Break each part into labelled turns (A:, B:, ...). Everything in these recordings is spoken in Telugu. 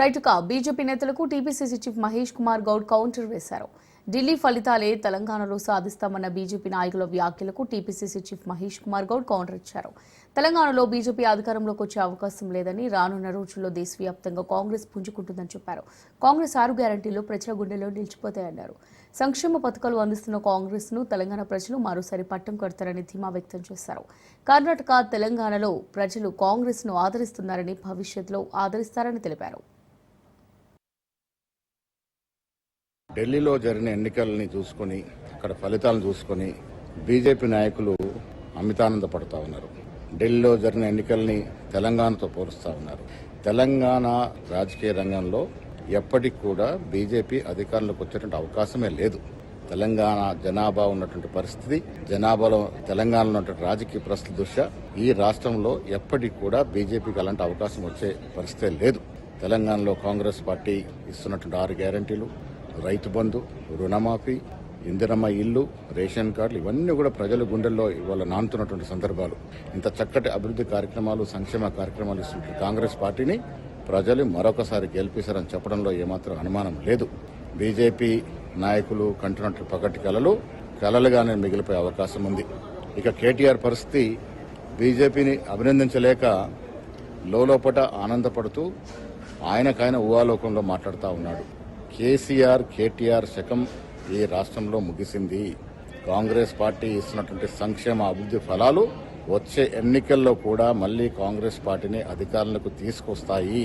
A: రైతుగా బీజేపీ నేతలకు TPCC chief Mahesh Kumar Goud counter వేశారు. ఢిల్లీ ఫలితాలే తెలంగాణలో సాధిస్తామన్న బీజేపీ నాయకుల వ్యాఖ్యలకు TPCC chief Mahesh Kumar Goud counter ఇచ్చారు. తెలంగాణలో బీజేపీ అధికారంలోకి వచ్చే అవకాశం లేదని రానున్న రోజుల్లో దేశవ్యాప్తంగా కాంగ్రెస్ పుంజుకుంటుందని చెప్పారు. కాంగ్రెస్ ఆరు గ్యారంటీలు ప్రజల గుండెలో నిలిచిపోతాయన్నారు. సంక్షేమ పథకాలు అందిస్తున్న కాంగ్రెస్ను తెలంగాణ ప్రజలు మరోసారి పట్టం కడతారని ధీమా వ్యక్తం చేశారు. కర్ణాటక తెలంగాణలో ప్రజలు కాంగ్రెస్ను ఆదరిస్తున్నారని భవిష్యత్తులో ఆదరిస్తారని తెలిపారు.
B: ఢిల్లీలో జరిగిన ఎన్నికల్ని చూసుకొని అక్కడ ఫలితాలను చూసుకొని బీజేపీ నాయకులు అమితానంద పడతా ఉన్నారు. ఢిల్లీలో జరిగిన ఎన్నికల్ని తెలంగాణతో పోలుస్తూ ఉన్నారు. తెలంగాణ రాజకీయ రంగంలో ఎప్పటికి కూడా బీజేపీ అధికారంలోకి వచ్చేటువంటి అవకాశమే లేదు. తెలంగాణ జనాభా ఉన్నటువంటి పరిస్థితి జనాభాలో తెలంగాణలో ఉన్నటువంటి రాజకీయ పరిస్థితి దృష్ట్యా ఈ రాష్ట్రంలో ఎప్పటికి కూడా బీజేపీకి అలాంటి అవకాశం వచ్చే పరిస్థితే లేదు. తెలంగాణలో కాంగ్రెస్ పార్టీ ఇస్తున్నటువంటి ఆరు గ్యారంటీలు రైతు బంధు రుణమాఫీ ఇందిరమ్మ ఇల్లు రేషన్ కార్డులు ఇవన్నీ కూడా ప్రజల గుండెల్లో ఇవాళ నానుతున్నటువంటి సందర్భాలు. ఇంత చక్కటి అభివృద్ధి కార్యక్రమాలు సంక్షేమ కార్యక్రమాలు ఇస్తున్న కాంగ్రెస్ పార్టీని ప్రజలు మరొకసారి గెలిపిస్తారని చెప్పడంలో ఏమాత్రం అనుమానం లేదు. బీజేపీ నాయకులు కంటున్నట్టు పగటి కలలు కలలుగానే మిగిలిపోయే అవకాశం ఉంది. ఇక కేటీఆర్ పరిస్థితి బీజేపీని అభినందించలేక లోపట ఆనందపడుతూ ఆయనకైన ఊహాలోకంలో మాట్లాడుతూ ఉన్నాడు. కేసీఆర్ కేటీఆర్ శకం ఈ రాష్ట్రంలో ముగిసింది. కాంగ్రెస్ పార్టీ ఇస్తున్నటువంటి సంక్షేమ అభివృద్ధి ఫలాలు వచ్చే ఎన్నికల్లో కూడా మళ్ళీ కాంగ్రెస్ పార్టీని అధికారంలోకి తీసుకొస్తాయి.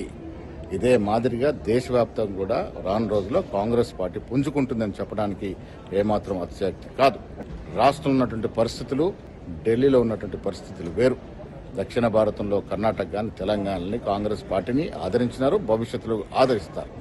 B: ఇదే మాదిరిగా దేశవ్యాప్తంగా కూడా రాను రోజుల్లో కాంగ్రెస్ పార్టీ పుంజుకుంటుందని చెప్పడానికి ఏమాత్రం అతిశక్తి కాదు. రాష్ట్రంలో ఉన్నటువంటి పరిస్థితులు ఢిల్లీలో ఉన్నటువంటి పరిస్థితులు వేరు. దక్షిణ భారతంలో కర్ణాటక కానీ తెలంగాణని కాంగ్రెస్ పార్టీని ఆదరించినారు భవిష్యత్తులో ఆదరిస్తారు.